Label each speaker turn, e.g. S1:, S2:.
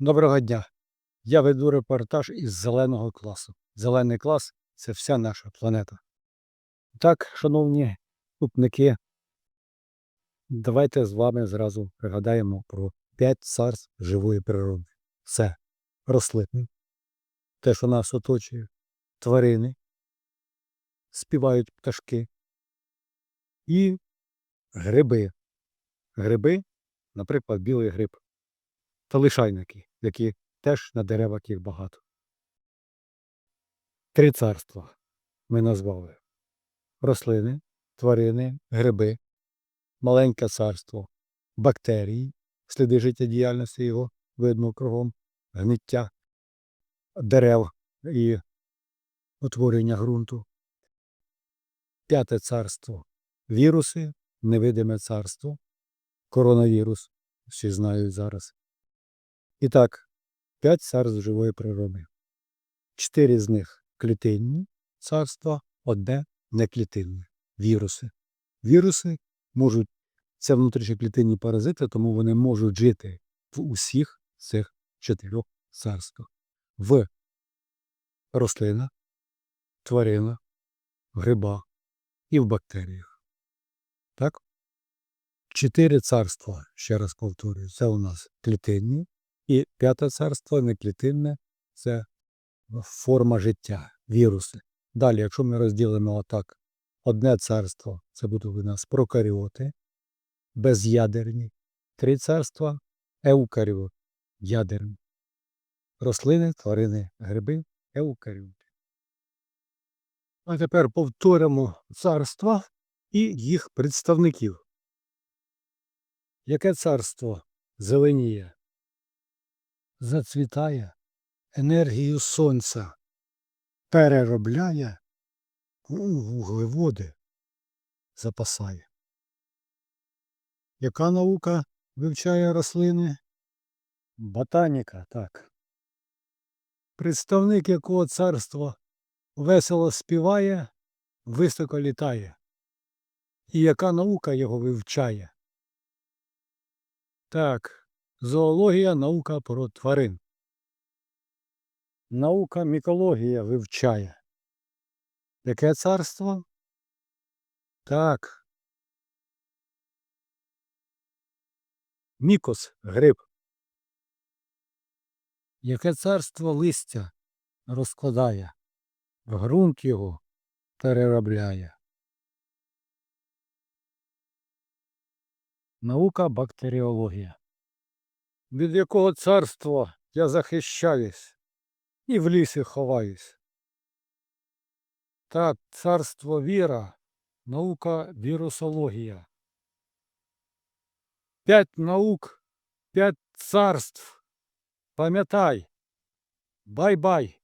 S1: Доброго дня. Я веду репортаж із зеленого класу. Зелений клас це вся наша планета. Так, шановні купники, давайте з вами зразу пригадаємо про п'ять царств живої природи. Це рослини, те, що нас оточує, тварини, співають пташки і гриби. Гриби, наприклад, білий гриб та лишайники, які теж на деревах їх багато. Три царства ми назвали: рослини, тварини, гриби, маленьке царство, бактерії, сліди життєдіяльності його видно кругом, гниття дерев і утворення ґрунту. П'яте царство віруси, невидиме царство, коронавірус, всі знають зараз. І так, п'ять царств живої природи. Чотири з них клітинні царства, одне неклітинне віруси. Віруси можуть, це внутрішньоклітинні паразити, тому вони можуть жити в усіх цих чотирьох царствах. В рослинах, тваринах, грибах і в бактеріях. Так? Чотири царства, ще раз повторюю, це у нас клітинні, і п'яте царство неклітинне це форма життя, віруси. Далі, якщо ми розділимо отак, одне царство це будуть у нас прокаріоти, без'ядерні, три царства еукаріоти, ядерні. Рослини, тварини, гриби, еукаріоти. А тепер повторимо царства і їх представників. Яке царство зеленіє? Зацвітає енергію сонця, переробляє вуглеводи, запасає. Яка наука вивчає рослини? Ботаніка, так. Представник якого царства весело співає, високо літає. І яка наука його вивчає? Так, зоологія наука про тварин. Наука мікологія вивчає. Яке царство? Так. Мікос гриб. Яке царство листя розкладає, ґрунт його переробляє. Наука бактеріологія. Від якого царства я захищаюсь і в лісі ховаюсь. Так, царство віра, наука вірусологія. П'ять наук, п'ять царств. Пам'ятай. Бай-бай.